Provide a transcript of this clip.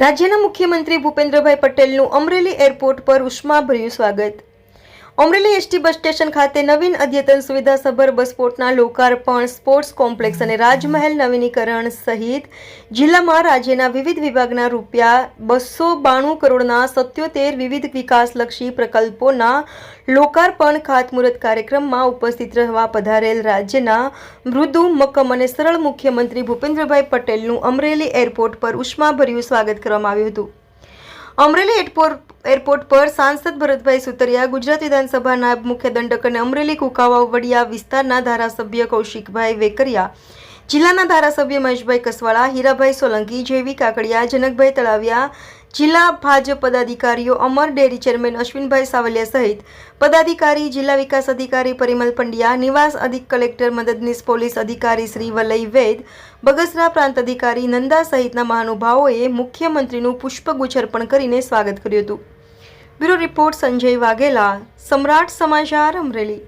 રાજ્યના મુખ્યમંત્રી ભૂપેન્દ્રભાઈ પટેલનું અમરેલી એરપોર્ટ પર ઉષ્માભર્યું સ્વાગત. અમરેલી એસટી બસ સ્ટેશન ખાતે નવીન અદ્યતન સુવિધાસભર બસ સ્પોર્ટના લોકાર્પણ, સ્પોર્ટ્સ કોમ્પ્લેક્સ અને રાજમહેલ નવીનીકરણ સહિત જિલ્લામાં રાજ્યના વિવિધ વિભાગના રૂપિયા બસો બાણું કરોડના સત્યોતેર વિવિધ વિકાસલક્ષી પ્રકલ્પોના લોકાર્પણ ખાતમુહૂર્ત કાર્યક્રમમાં ઉપસ્થિત રહેવા પધારેલ રાજ્યના મૃદુ, મક્કમ અને સરળ મુખ્યમંત્રી ભૂપેન્દ્રભાઈ પટેલનું અમરેલી એરપોર્ટ પર ઉષ્માભર્યું સ્વાગત કરવામાં આવ્યું હતું. અમરેલી એરપોર્ટ એરપોર્ટ પર સાંસદ ભરતભાઈ સુતરિયા, ગુજરાત વિધાનસભા નાયબ મુખ્ય દંડક અને અમરેલી કુકાવા વડિયા વિસ્તારના ધારાસભ્ય કૌશિકભાઈ વેકરિયા, જિલ્લાના ધારાસભ્ય મહેશભાઈ કસવાળા, હીરાભાઈ સોલંકી, જેવી કાકડિયા, જનકભાઈ તળાવિયા જિલ્લા ભાજપ પદાધિકારીઓ અમર ડેરી ચેરમેન અશ્વિનભાઈ સાવલિયા સહિત પદાધિકારી, જિલ્લા વિકાસ અધિકારી પરિમલ પંડ્યા, નિવાસ અધિક કલેક્ટર મદદનીશ પોલીસ અધિકારી શ્રી વલય વૈદ, બગસરા પ્રાંત અધિકારી નંદા સહિતના મહાનુભાવોએ મુખ્યમંત્રીનું પુષ્પગુચ્છ કરીને સ્વાગત કર્યું હતું. બ્યુરો રિપોર્ટ સંજય વાઘેલા, સમ્રાટ સમાચાર અમરેલી.